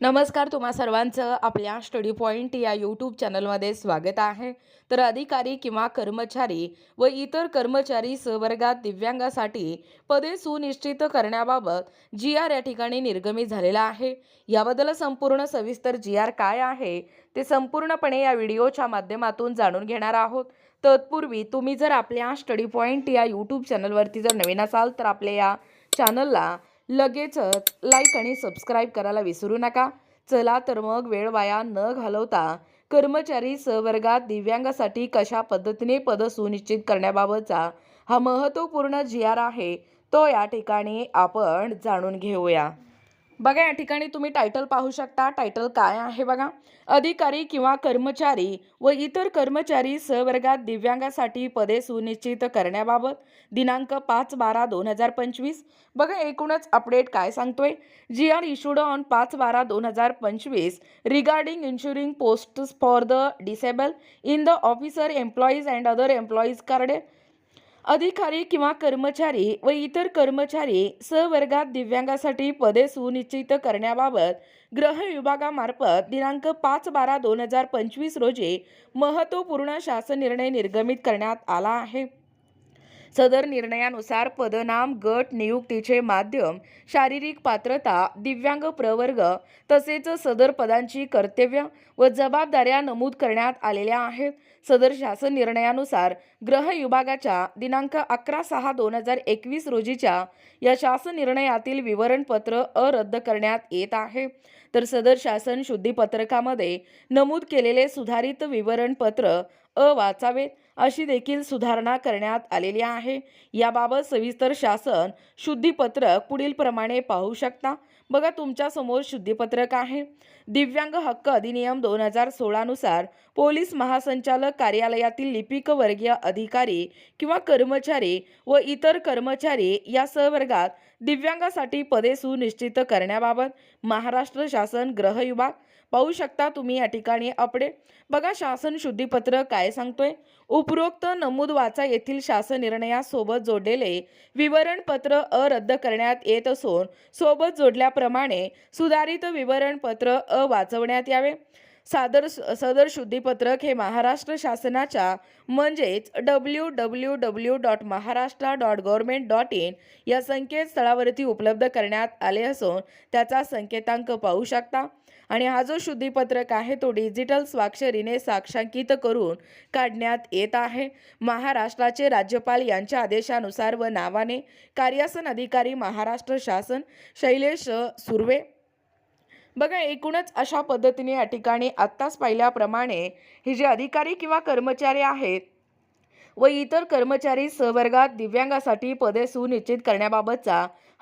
नमस्कार तुम्हा सर्वांचं आपल्या स्टडी पॉईंट या यूट्यूब चॅनलमध्ये स्वागत आहे. तर अधिकारी किंवा कर्मचारी व इतर कर्मचारी सहवर्गात दिव्यांगासाठी पदे सुनिश्चित करण्याबाबत जी आर या ठिकाणी निर्गमित झालेला आहे. याबद्दल संपूर्ण सविस्तर जी आर काय आहे ते संपूर्णपणे या व्हिडिओच्या माध्यमातून जाणून घेणार आहोत. तत्पूर्वी तुम्ही जर आपल्या स्टडी पॉईंट या यूट्यूब चॅनलवरती जर नवीन असाल तर आपल्या या चॅनलला लगेचच लाईक आणि सबस्क्राईब करायला विसरू नका. चला तर मग वेळ वाया न घालवता कर्मचारी सहवर्गात दिव्यांगासाठी कशा पद्धतीने पद सुनिश्चित करण्याबाबतचा हा महत्त्वपूर्ण जी आर आहे तो या ठिकाणी आपण जाणून घेऊया. बघा या ठिकाणी तुम्ही टायटल पाहू शकता. टायटल काय आहे बघा? अधिकारी किंवा कर्मचारी व इतर कर्मचारी सहवर्गात दिव्यांगासाठी पदे सुनिश्चित करण्याबाबत दिनांक पाच बारा दोन हजार पंचवीस. बघा एकूणच अपडेट काय सांगतोय? जी आर इशूड ऑन पाच बारा दोन हजार पंचवीस regarding insuring post for the disable in the officer employees and other employees कार्डे. अधिकारी किंवा कर्मचारी व इतर कर्मचारी सवर्गात दिव्यांगासाठी पदे सुनिश्चित करण्याबाबत ग्रह विभागामार्फत दिनांक पाच बारा दोन हजार पंचवीस रोजी महत्त्वपूर्ण शासन निर्णय निर्गमित करण्यात आला आहे. सदर निर्णयानुसार पदनाम गट नियुक्तीचे माध्यम शारीरिक पात्रता दिव्यांग प्रवर्ग तसेच सदर पदांची कर्तव्य व जबाबदाऱ्या नमूद करण्यात आलेल्या आहेत. सदर शासन निर्णयानुसार ग्रह विभागाच्या दिनांक अकरा सहा दोन हजार एकवीस रोजीच्या या शासन निर्णयातील विवरणपत्र अरद्द करण्यात येत आहे. तर सदर शासन शुद्धीपत्रकामध्ये नमूद केलेले सुधारित विवरणपत्र अ वाचावेत अशी देखील सुधारणा करण्यात आलेली आहे. याबाबत सविस्तर शासन शुद्धीपत्रक पुढील प्रमाणे पाहू शकता. बघा तुमच्यासमोर शुद्धीपत्रक आहे. दिव्यांग हक्क अधिनियम दोन हजार सोळानुसार पोलीस महासंचालक कार्यालयातील लिपिक वर्गीय अधिकारी किंवा कर्मचारी व इतर कर्मचारी या सहवर्गात दिव्यांगासाठी पदे सुनिश्चित करण्याबाबत महाराष्ट्र शासन ग्रहविभाग विभाग पाहू शकता तुम्ही या ठिकाणी अपडेट. बघा शासन शुद्धीपत्र काय सांगतोय? उपरोक्त नमूद वाचा येथील शासन निर्णयासोबत जोडलेले विवरणपत्र अरद्द करण्यात येत असून सोबत जोडल्याप्रमाणे सुधारित विवरणपत्र अ वाचवण्यात यावे. सादर सदर शुद्धीपत्रक हे महाराष्ट्र शासनाच्या म्हणजेच W W W dot Maharashtra dot government dot in या संकेतस्थळावरती उपलब्ध करण्यात आले असून त्याचा संकेतांक पाहू शकता. आणि हा जो शुद्धीपत्रक आहे तो डिजिटल स्वाक्षरीने साक्षांकित करून काढण्यात येत आहे. महाराष्ट्राचे राज्यपाल यांच्या आदेशानुसार व नावाने कार्यासन अधिकारी महाराष्ट्र शासन शैलेश सुर्वे बघा एकूणच अशा पद्धतीने या ठिकाणी आत्ताच पाहिल्याप्रमाणे हे जे अधिकारी किंवा कर्मचारी आहेत व इतर कर्मचारी सहवर्गात दिव्यांगासाठी पदे सुनिश्चित करण्याबाबतचा